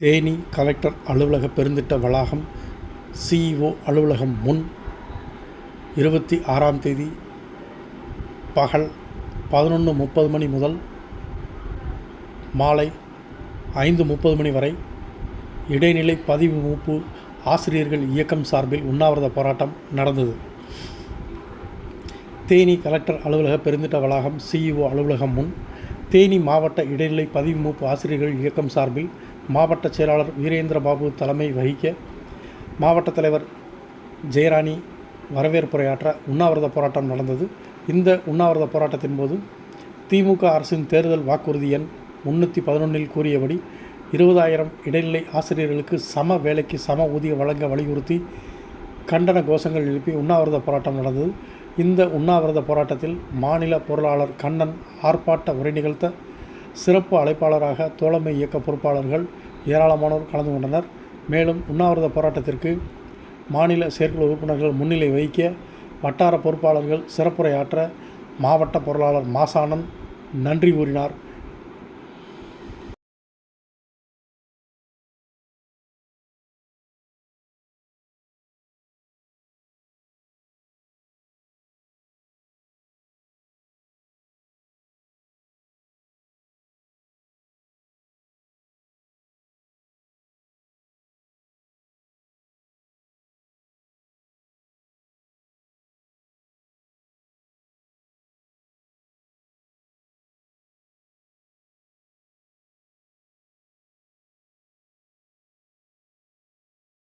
Theni collector அலுவலக பெருந்திட்ட வளாகம் CEO அலுவலகம் முன் இருபத்தி ஆறாம் தேதி பகல் பதினொன்று முப்பது மணி முதல் மாலை ஐந்து முப்பது மணி வரை இடைநிலை பதிவு மூப்பு ஆசிரியர்கள் இயக்கம் சார்பில் உண்ணாவிரத போராட்டம் நடந்தது. தேனி கலெக்டர் அலுவலக பெருந்திட்ட வளாகம் சிஇஓ அலுவலகம் முன் தேனி மாவட்ட இடைநிலை பதிவு மூப்பு ஆசிரியர்கள் இயக்கம் சார்பில் மாவட்ட செயலாளர் வீரேந்திர பாபு தலைமை வகிக்க மாவட்ட தலைவர் ஜெயராணி வரவேற்புரையாற்ற உண்ணாவிரத போராட்டம் நடந்தது. இந்த உண்ணாவிரத போராட்டத்தின் போது திமுக அரசின் தேர்தல் வாக்குறுதி எண் முன்னூற்றி பதினொன்றில் கூறியபடி இருபதாயிரம் இடைநிலை ஆசிரியர்களுக்கு சம வேலைக்கு சம ஊதியம் வழங்க வலியுறுத்தி கண்டன கோஷங்கள் எழுப்பி உண்ணாவிரத போராட்டம் நடந்தது. இந்த உண்ணாவிரத போராட்டத்தில் மாநில பொருளாளர் கண்ணன் ஆர்ப்பாட்ட உரை நிகழ்த்த சிறப்பு அழைப்பாளராக தோழமை இயக்க பொறுப்பாளர்கள் ஏராளமானோர் கலந்து கொண்டனர். மேலும் உண்ணாவிரத போராட்டத்திற்கு மாநில செயற்குழு உறுப்பினர்கள் முன்னிலை வகிக்க வட்டார பொறுப்பாளர்கள் சிறப்புரையாற்ற மாவட்ட பொருளாளர் மாசானன் நன்றி கூறினார்.